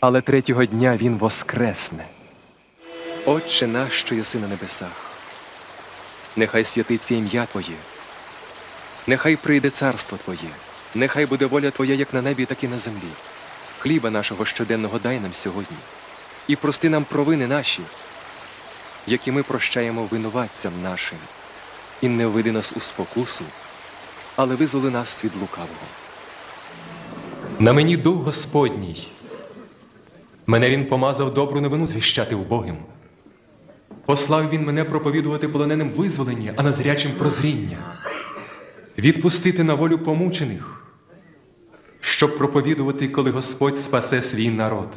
але третього дня він воскресне. Отче наш, що єси на небесах, нехай святиться ім'я Твоє, нехай прийде царство Твоє, нехай буде воля Твоя як на небі, так і на землі. Хліба нашого щоденного дай нам сьогодні, і прости нам провини наші, які ми прощаємо винуватцям нашим, і не введи нас у спокусу, але визволи нас від лукавого. На мені дух Господній. Мене він помазав добру новину звіщати убогим. Послав він мене проповідувати полоненим визволення, а незрячим прозріння, відпустити на волю помучених, щоб проповідувати, коли Господь спасе свій народ.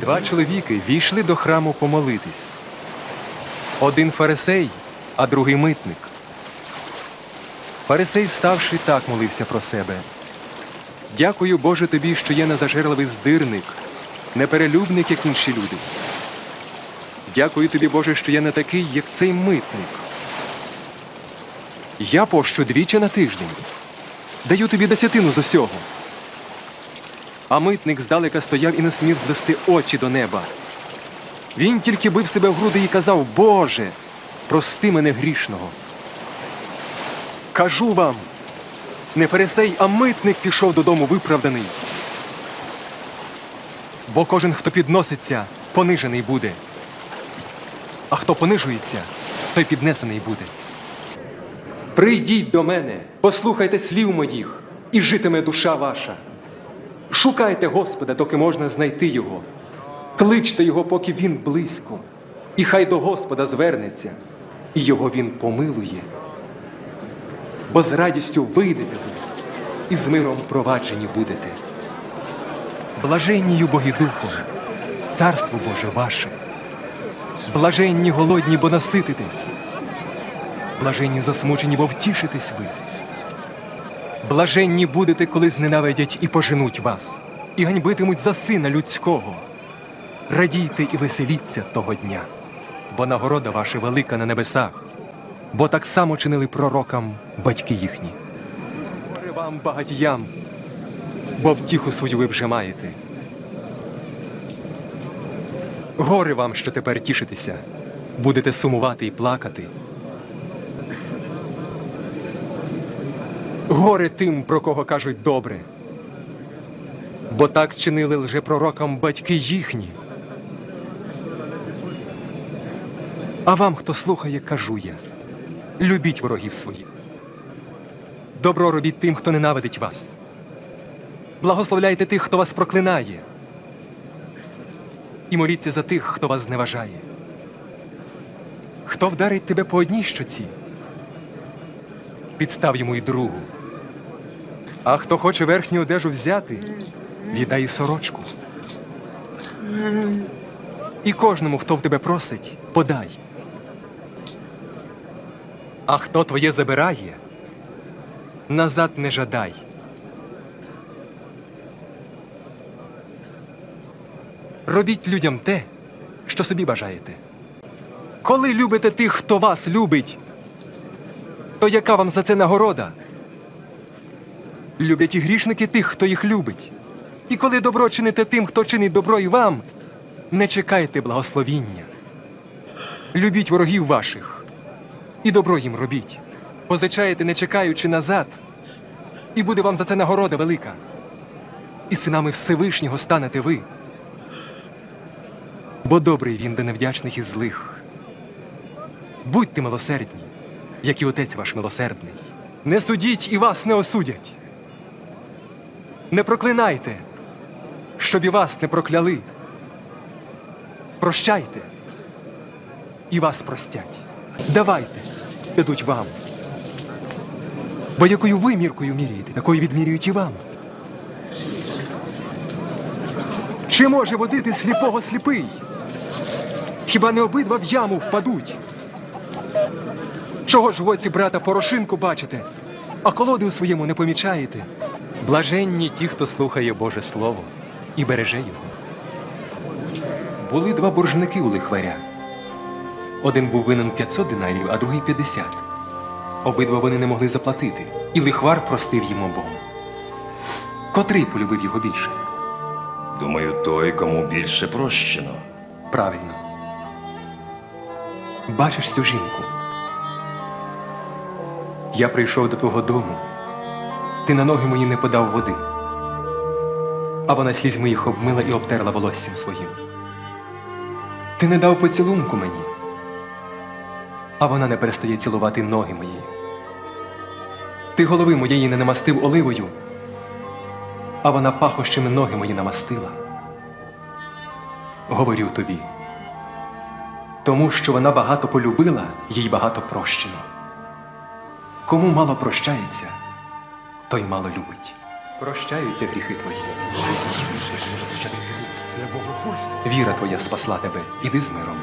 Два чоловіки війшли до храму помолитись. Один фарисей, а другий митник. Фарисей, ставши, так молився про себе. Дякую, Боже, тобі, що я не зажерливий здирник, не перелюбник, як інші люди. Дякую тобі, Боже, що я не такий, як цей митник. Я пощу двічі на тиждень. Даю тобі десятину з усього. А митник здалека стояв і не смів звести очі до неба. Він тільки бив себе в груди і казав: Боже, прости мене грішного. Кажу вам, не фарисей, а митник пішов додому виправданий. Бо кожен, хто підноситься, понижений буде. А хто понижується, той піднесений буде. Прийдіть до мене, послухайте слів моїх, і житиме душа ваша. Шукайте Господа, доки можна знайти Його. Кличте Його, поки Він близько, і хай до Господа звернеться, і Його Він помилує. Бо з радістю вийдете ви, і з миром проваджені будете. Блаженні боги Духом, царство Боже ваше. Блаженні голодні, бо насититесь. Блаженні засмучені, бо втішитесь ви. Блаженні будете, коли зненавидять і поженуть вас, і ганьбитимуть за сина людського. Радійте і веселіться того дня, бо нагорода ваша велика на небесах, бо так само чинили пророкам батьки їхні. Вам, багатіям, бо втіху свою ви вже маєте. Горе вам, що тепер тішитеся, будете сумувати і плакати. Горе тим, про кого кажуть добре. Бо так чинили лжепророкам батьки їхні. А вам, хто слухає, кажу я: любіть ворогів своїх. Добро робіть тим, хто ненавидить вас. Благословляйте тих, хто вас проклинає. І моліться за тих, хто вас зневажає. Хто вдарить тебе по одній щоці, підстав йому й другу. А хто хоче верхню одежу взяти, віддай і сорочку. І кожному, хто в тебе просить, подай. А хто твоє забирає, назад не жадай. Робіть людям те, що собі бажаєте. Коли любите тих, хто вас любить, то яка вам за це нагорода? Люблять і грішники тих, хто їх любить. І коли добро чините тим, хто чинить добро і вам, не чекайте благословіння. Любіть ворогів ваших і добро їм робіть. Позичаєте, не чекаючи назад, і буде вам за це нагорода велика. І синами Всевишнього станете ви. Бо добрий він до невдячних і злих. Будьте милосердні, як і отець ваш милосердний. Не судіть і вас не осудять. Не проклинайте, щоб і вас не прокляли. Прощайте, і вас простять. Давайте, дадуть вам. Бо якою ви міркою міряєте, такою відмірюють і вам. Чи може водити сліпого сліпий? Хіба не обидва в яму впадуть? Чого ж в оці брата Порошинку бачите, а колоди у своєму не помічаєте? Блаженні ті, хто слухає Боже Слово і береже його. Були два боржники у лихваря. Один був винен 500 динарів, а другий 50. Обидва вони не могли заплатити, і лихвар простив їм обом. Котрий полюбив його більше? Думаю, той, кому більше прощено. Правильно. Бачиш цю жінку. Я прийшов до твого дому. Ти на ноги мої не подав води. А вона слізь моїх обмила і обтерла волоссям своїм. Ти не дав поцілунку мені, а вона не перестає цілувати ноги мої. Ти голови моєї не намастив оливою, а вона пахощами ноги мої намастила. Говорю тобі, тому що вона багато полюбила, їй багато прощено. Кому мало прощається, той мало любить. Прощаються гріхи твої. Віра твоя спасла тебе, іди з миром.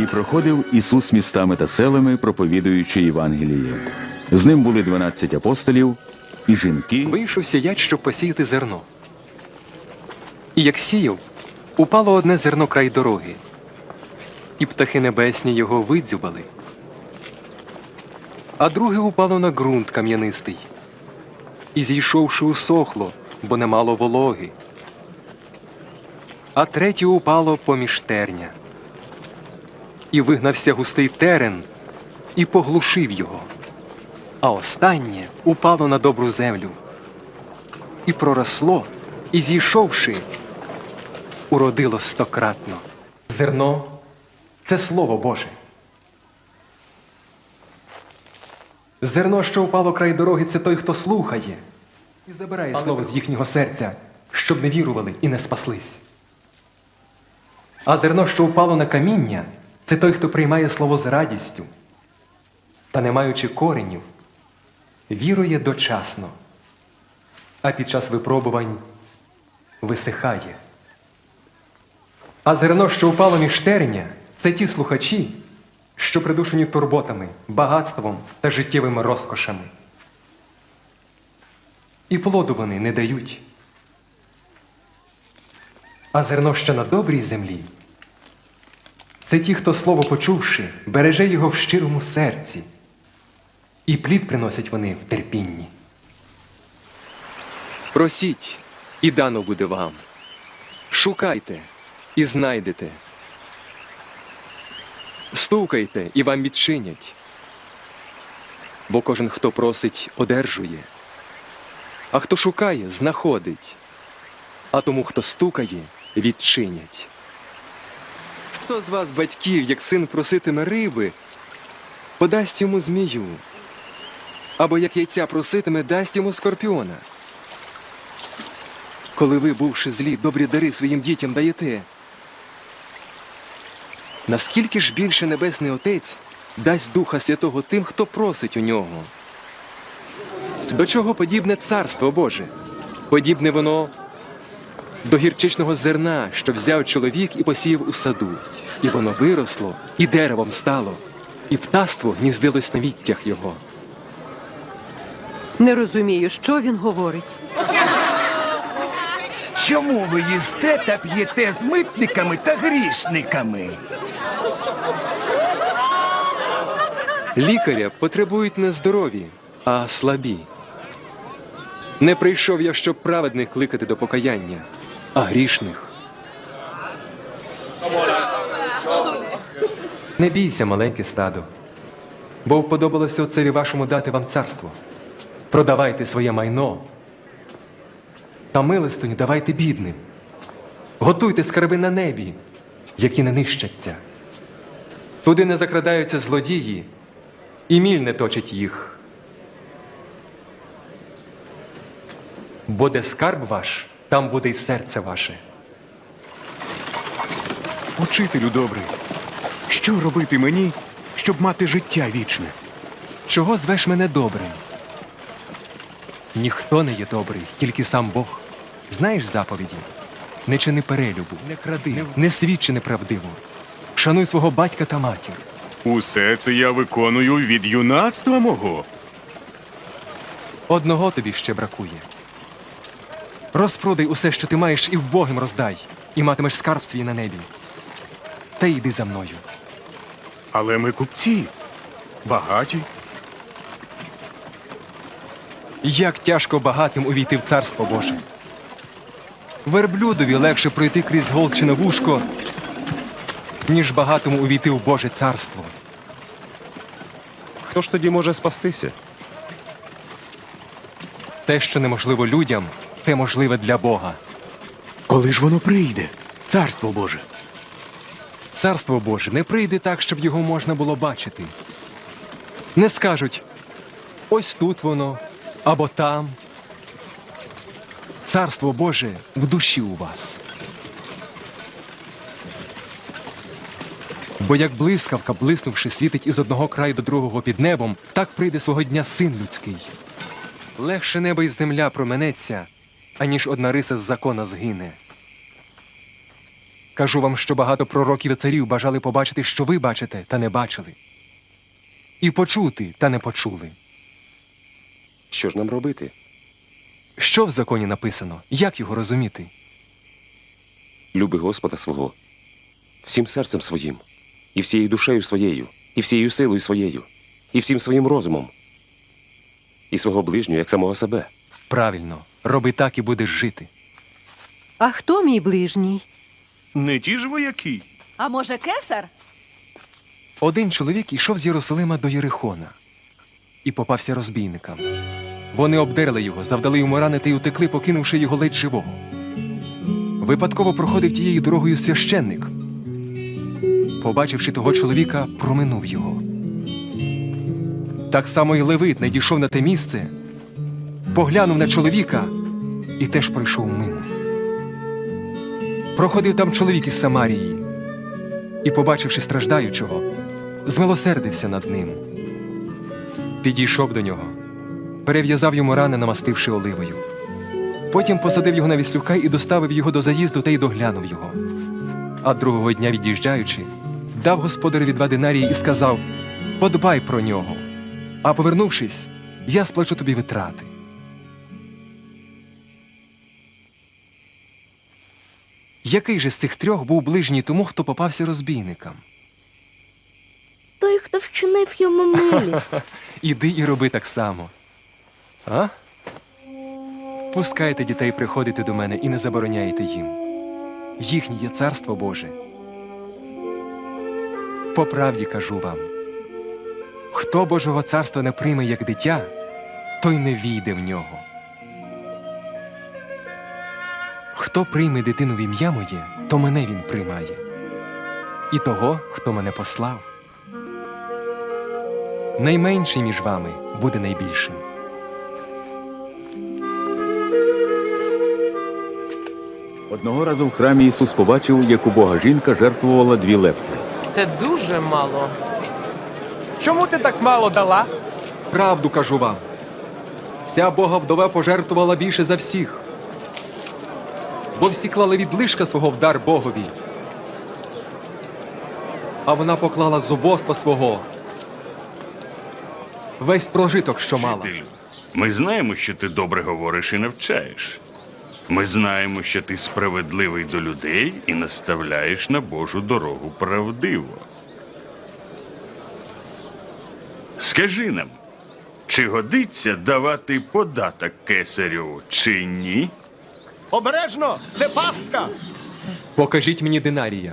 І проходив Ісус містами та селами, проповідуючи Євангеліє. З ним були дванадцять апостолів і жінки, Вийшов сіяч, щоб посіяти зерно. І як сіяв, упало одне зерно край дороги, і птахи небесні його видзюбали. А друге упало на ґрунт кам'янистий, і зійшовши усохло, бо не мало вологи. А третє упало поміж терня. І вигнався густий терен, і поглушив його а останнє упало на добру землю. І проросло, і зійшовши, уродило стократно. Зерно це слово Боже. Зерно, що упало край дороги, це той, хто слухає, і забирає слово з їхнього серця, щоб не вірували і не спаслись. А зерно, що упало на каміння, це той, хто приймає слово з радістю, та не маючи коренів, вірує дочасно, а під час випробувань висихає. А зерно, що упало між терня, це ті слухачі, що придушені турботами, багатством та життєвими розкошами. І плоду вони не дають. А зерно, що на добрій землі, це ті, хто слово почувши, береже його в щирому серці. І плід приносять вони в терпінні. Просіть, і дано буде вам. Шукайте і знайдете. Стукайте, і вам відчинять. Бо кожен, хто просить, одержує, а хто шукає, знаходить, а тому, хто стукає, відчинять. Хто з вас, батьків, як син проситиме риби, подасть йому змію? або як яйця проситиме, дасть йому скорпіона. Коли ви, бувши злі, добрі дари своїм дітям даєте. Наскільки ж більше Небесний Отець дасть Духа Святого тим, хто просить у нього? До чого подібне царство Боже? Подібне воно до гірчичного зерна, що взяв чоловік і посіяв у саду, і воно виросло, і деревом стало, і птаство гніздилось на віттях його. Не розумію, що він говорить. Чому ви їсте та п'єте з митниками та грішниками? Лікаря потребують не здорові, а слабі. Не прийшов я, щоб праведних кликати до покаяння, а грішних. Не бійся, маленьке стадо, бо вподобалося отцеві вашому дати вам царство. Продавайте своє майно та милостиню давайте бідним. Готуйте скарби на небі, які не нищаться. Туди не закрадаються злодії, і міль не точить їх. Бо де скарб ваш, там буде й серце ваше. Учителю добрий, що робити мені, щоб мати життя вічне? Чого звеш мене добрим? Ніхто не є добрий, тільки сам Бог. Знаєш заповіді? Не чини перелюбу, не кради, не свідчи неправдиво. Шануй свого батька та матір. Усе це я виконую від юнацтва мого. Одного тобі ще бракує. Розпродай усе, що ти маєш, і вбогим роздай, і матимеш скарб свій на небі. Та йди за мною. Але ми купці, багаті. Як тяжко багатим увійти в царство Боже. Верблюдові легше пройти крізь голчине вушко, ніж багатому увійти в Боже царство. Хто ж тоді може спастися? Те, що неможливо людям, те можливе для Бога. Коли ж воно прийде? Царство Боже. Царство Боже не прийде так, щоб його можна було бачити. Не скажуть ось тут воно або там. Царство Боже в душі у вас. Бо як блискавка, блиснувши, світить із одного краю до другого під небом, так прийде свого дня син людський. Легше небо і земля променеться, аніж одна риса з закона згине. Кажу вам, що багато пророків і царів бажали побачити, що ви бачите, та не бачили. І почути, та не почули. Що ж нам робити? Що в законі написано? Як його розуміти? Люби Господа свого всім серцем своїм, і всією душею своєю, і всією силою своєю, і всім своїм розумом, і свого ближнього, як самого себе. Правильно, роби так і будеш жити. А хто мій ближній? Не ті ж вояки. А може, кесар? Один чоловік йшов з Єрусалима до Єрихона і попався розбійникам. Вони обдерли його, завдали йому рани та й утекли, покинувши його ледь живого. Випадково проходив тією дорогою священник. Побачивши того чоловіка, проминув його. Так само й Левит не дійшов на те місце, поглянув на чоловіка і теж пройшов мимо. Проходив там чоловік із Самарії і, побачивши страждаючого, змилосердився над ним. Підійшов до нього, перев'язав йому рани, намастивши оливою. Потім посадив його на віслюка і доставив його до заїзду та й доглянув його. А другого дня, від'їжджаючи, дав господареві два динарії і сказав: Подбай про нього. А повернувшись, я сплачу тобі витрати. Який же з цих трьох був ближній тому, хто попався розбійникам? Той, хто вчинив йому милість. Іди і роби так само. А? Пускайте дітей приходити до мене і не забороняйте їм. Їхнє є царство Боже. По правді кажу вам: хто Божого царства не прийме як дитя, той не війде в нього. Хто прийме дитину в ім'я моє, то мене він приймає. І того, хто мене послав. Найменший між вами буде найбільшим. Одного разу в храмі Ісус побачив, як убога жінка жертвувала дві лептри. Це дуже мало. Чому ти так мало дала? Правду кажу вам. Ця Бога вдова пожертвувала більше за всіх. Бо всі клали відлишка свого в дар Богові. А вона поклала з убоства свого. Весь прожиток, що мала. Вчителю, Ми знаємо, що ти добре говориш і навчаєш. Ми знаємо, що ти справедливий до людей і наставляєш на Божу дорогу правдиво. Скажи нам, чи годиться давати податок кесарю, чи ні? Обережно! Це пастка! Покажіть мені динарія.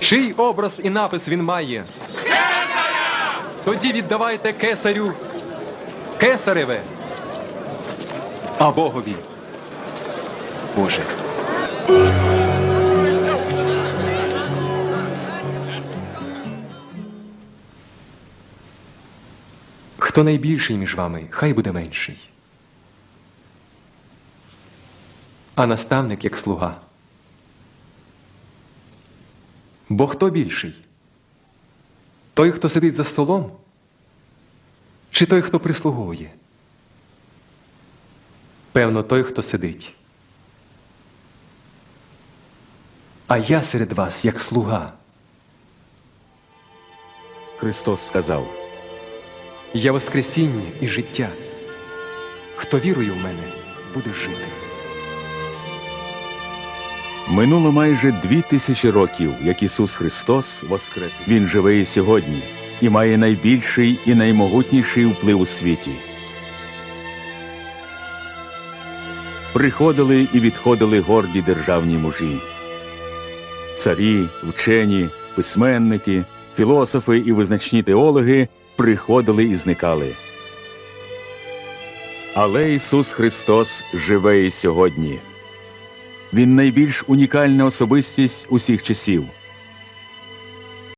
Чий образ і напис він має? Тоді віддавайте кесарю кесареве, а Богові. Боже. Хто найбільший між вами, хай буде менший. А наставник як слуга. Бо хто більший? Той, хто сидить за столом? Чи той, хто прислуговує? Певно, той, хто сидить. А я серед вас як слуга. Христос сказав: Я Воскресіння і життя. Хто вірує в мене, буде жити. Минуло майже дві тисячі років, як Ісус Христос воскрес. Він живе і сьогодні, і має найбільший і наймогутніший вплив у світі. Приходили і відходили горді державні мужі. Царі, вчені, письменники, філософи і визначні теологи приходили і зникали. Але Ісус Христос живе і сьогодні. Він найбільш унікальна особистість усіх часів.